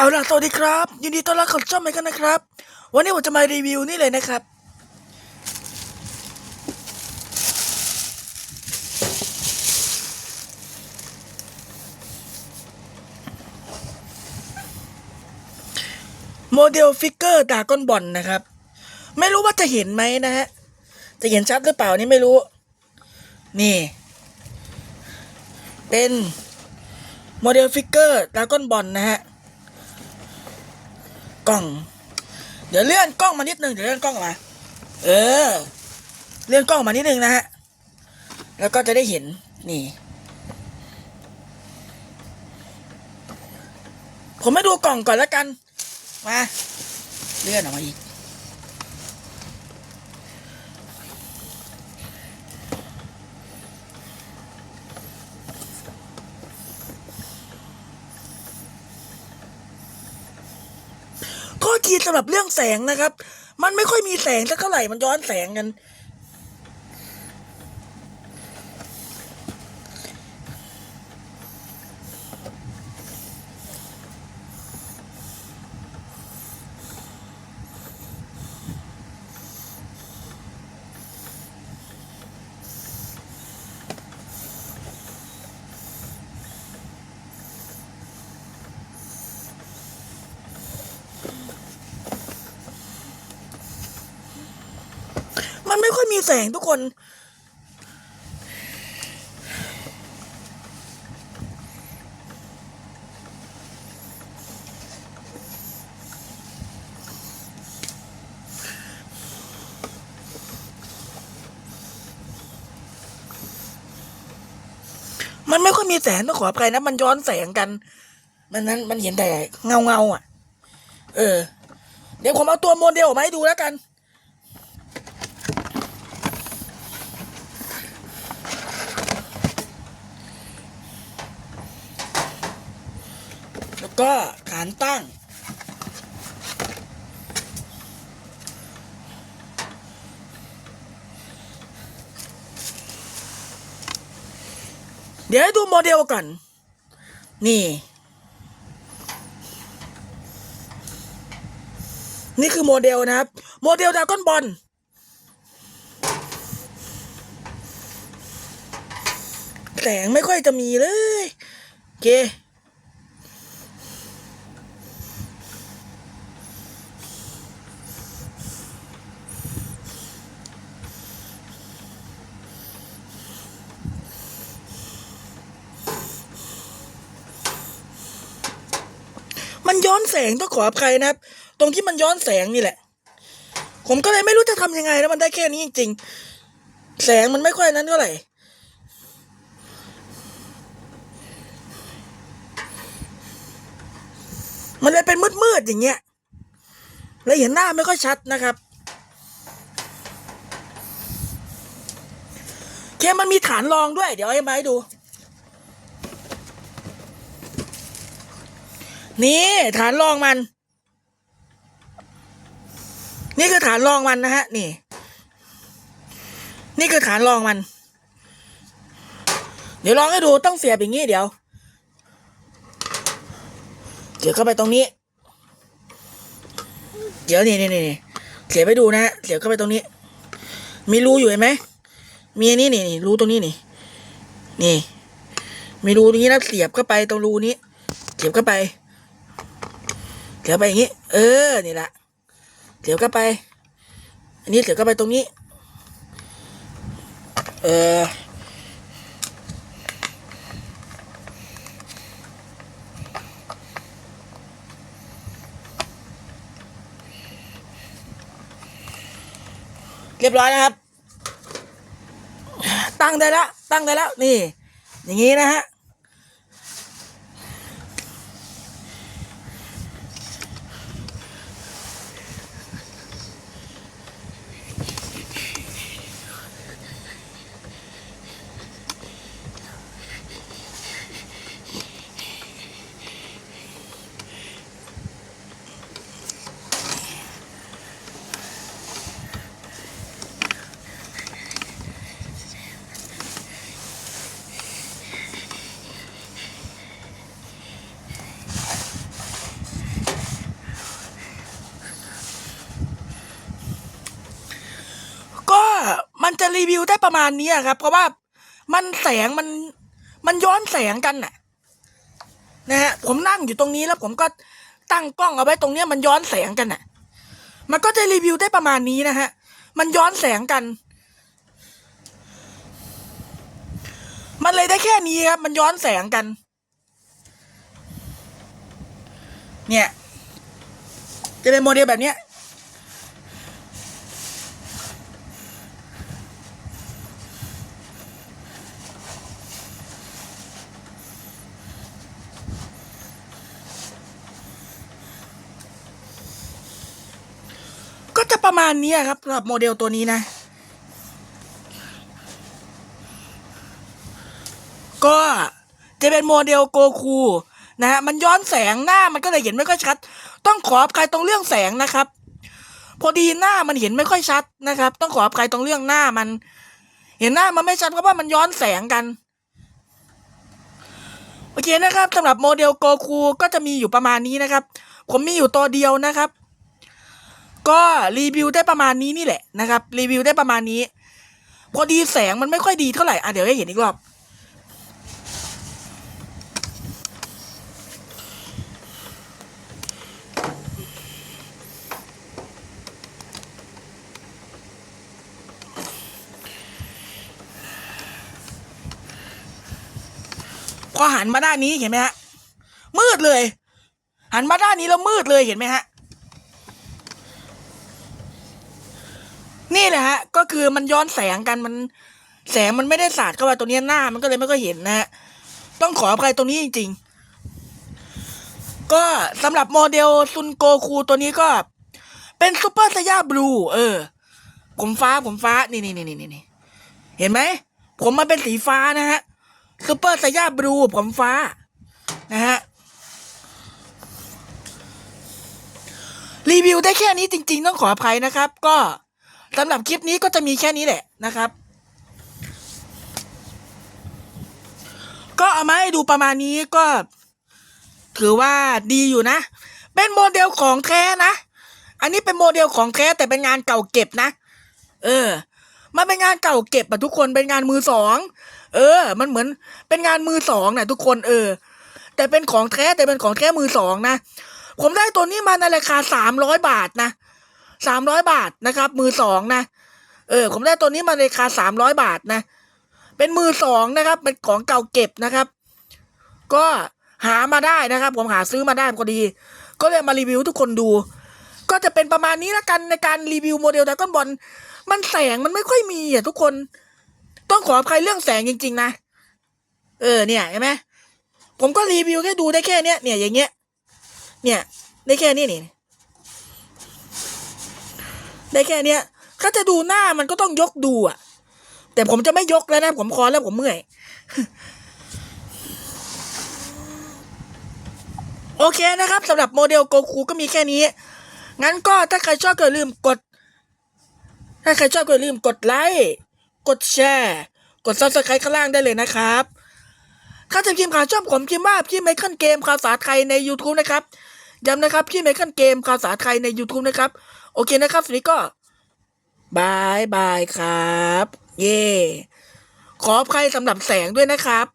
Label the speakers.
Speaker 1: เอาล่ะสวัสดีครับ ยินดีต้อนรับเข้าช่องใหม่กันนะครับ วันนี้ผมจะมารีวิวนี่เลยนะครับ โมเดลฟิกเกอร์ดากอนบอลนะครับ ไม่รู้ว่าจะเห็นไหมนะฮะ จะเห็นชัดหรือเปล่านี่ไม่รู้ นี่ เป็นโมเดลฟิกเกอร์ดากอนบอลนะฮะ กล้อง เดี๋ยวเลื่อนกล้องมานิดนึงเดี๋ยวเลื่อนกล้องมา เออ เลื่อนกล้องมานิดนึงนะฮะ แล้วก็จะได้เห็นนี่ ผมไม่ดูกล่องก่อนแล้วกัน มา เลื่อนออกมาอีก สำหรับเรื่องแสงนะครับ มันไม่ค่อยมีแสงสักเท่าไหร่มันย้อนแสงกัน มีแสงทุกคน มันไม่ค่อยมีแสงต้องขออภัยนะ มันย้อนแสงกัน มันนั้นมันเห็นแต่เงาเงาอะ เออ เดี๋ยวผมเอาตัวโมเดลออกมาให้ดูแล้วกัน ก็ฐานตั้ง เดี๋ยวให้ดูโมเดลก่อน นี่ นี่คือโมเดลนะครับ โมเดลดาก้อนบอลแสงไม่ค่อยจะมีเลย โอเค มันย้อนแสงต้องขออภัยนะครับ ตรงที่มันย้อนแสงนี่แหละ ผมก็เลยไม่รู้จะทำยังไงแล้วมันได้แค่นี้จริงๆ แสงมันไม่ค่อยนั้นเท่าไหร่มันเลยเป็นมืดๆอย่างเงี้ยแล้วเห็นหน้าไม่ค่อยชัดนะครับเคมันมีฐานรองด้วย เดี๋ยวให้มาให้ดู นี่ฐานรองมัน นี่คือฐานรองมันนะฮะ นี่ นี่คือฐานรองมัน เดี๋ยวลองให้ดูต้องเสียบอย่างนี้เดี๋ยวเสียบเข้าไปตรงนี้ เดี๋ยวนี่นี่นี่เสียบไปดูนะฮะเสียบเข้าไปตรงนี้ มีรูอยู่เห็นไหมมีอันนี้นี่นี่รูตรงนี้นี่ นี่ มีรูตรงนี้แล้วเสียบเข้าไปตรงรูนี้ เสียบเข้าไป เสียบไปอย่างนี้ เออ นี่แหละเสียบเข้าไป อันนี้เสียบเข้าไปตรงนี้ เออเรียบร้อยนะครับ ตั้งได้แล้ว ตั้งได้แล้ว นี่ อย่างนี้นะฮะ น มันจะรีวิวได้ประมาณนี้ครับ เพราะว่ามันแสงมันมันย้อนแสงกันน่ะนะฮะผมนั่งอยู่ตรงนี้แล้วผมก็ตั้งกล้องเอาไว้ตรงเนี้ยมันย้อนแสงกันน่ะ มันก็จะรีวิวได้ประมาณนี้นะฮะมันย้อนแสงกัน มันเลยได้แค่นี้ครับมันย้อนแสงกัน เนี่ย จะเป็นโมเดลแบบเนี้ย จะประมาณนี้ครับสำหรับโมเดลตัวนี้นะ ก็จะเป็นโมเดลโกคูนะฮะมันย้อนแสงหน้ามันก็เลยเห็นไม่ค่อยชัด ต้องขออภัยตรงเรื่องแสงนะครับ พอดีหน้ามันเห็นไม่ค่อยชัดนะครับ ต้องขออภัยตรงเรื่องหน้ามัน เห็นหน้ามันไม่ชัดเพราะว่ามันย้อนแสงกันโอเคนะครับสำหรับโมเดลโกคูก็จะมีอยู่ประมาณนี้นะครับ ผมมีอยู่ตัวเดียวนะครับ ก็รีวิวได้ประมาณนี้นี่แหละนะครับ รีวิวได้ประมาณนี้ พอดีแสงมันไม่ค่อยดีเท่าไหร่อะเดี๋ยวให้เห็นอีกรอบพอหันมาด้านนี้เห็นไหมฮะมืดเลย หันมาด้านนี้แล้วมืดเลยเห็นไหมฮะ นี่แหละฮะ ก็คือมันย้อนแสงกันมันแสงมันไม่ได้สาดเข้าไปตัวนี้หน้ามันก็เลยไม่ค่อยเห็นนะฮะต้องขออภัยตรงนี้จริง ๆ ก็สำหรับโมเดลซุนโกคูตัวนี้ก็เป็นซูเปอร์สยาบลูเออ ผมฟ้าผมฟ้านี่นี่นี่นี่นี่เห็นไหม ผมมาเป็นสีฟ้านะฮะซูเปอร์สยาบลูผมฟ้า นะฮะรีวิวได้แค่นี้จริง ๆ ต้องขออภัยนะครับ ก็ สำหรับคลิปนี้ก็จะมีแค่นี้แหละนะครับ ก็เอามาให้ดูประมาณนี้ก็ ถือว่าดีอยู่นะ เป็นโมเดลของแท้นะ อันนี้เป็นโมเดลของแท้แต่เป็นงานเก่าเก็บนะ เออ มันเป็นงานเก่าเก็บอะทุกคนเป็นงานมือสอง เออ มันเหมือนเป็นงานมือสองนะทุกคนเออ แต่เป็นของแท้แต่เป็นของแท้มือสองนะ ผมได้ตัวนี้มาในราคาสามร้อยบาทนะ สามร้อยบาทนะครับ มือสองนะ เออ ผมได้ตัวนี้มาในราคาสามร้อยบาทนะ เป็นมือสองนะครับ เป็นของเก่าเก็บนะครับ ก็หามาได้นะครับ ผมหาซื้อมาได้พอดี ก็เลยมารีวิวทุกคนดู ก็จะเป็นประมาณนี้ละกันในการรีวิวโมเดลดากอนบอลมันแสงมันไม่ค่อยมีอะทุกคน ต้องขออภัยเรื่องแสงจริง ๆ นะ เออเนี่ยเห็นไหมผมก็รีวิวแค่ดูได้แค่เนี้ยเนี่ยอย่างเงี้ย เนี่ยได้แค่นี้นี่ ได้แค่เนี้ยถ้าจะดูหน้ามันก็ต้องยกดูอะ แต่ผมจะไม่ยกแล้วนะผมคอแล้วผมเมื่อย โอเคนะครับสำหรับโมเดลโกคูก็มีแค่นี้ งั้นก็ถ้าใครชอบก็อย่าลืมกด ถ้าใครชอบก็อย่าลืมกดไลค์กดแชร์ กดซับสไครต์ข้างล่างได้เลยนะครับถ้าจะพิมพ์ข่าวชอบผมพิมพ์ว่าพี่ไมเคิลเกมภาษาไทยใน YouTube นะครับย้ำนะครับพี่ไมเคิลเกมภาษาไทยใน YouTube นะครับ โอเคนะครับสวัสดีก็บายบายครับ เย่ขออภัยสำหรับแสงด้วยนะครับ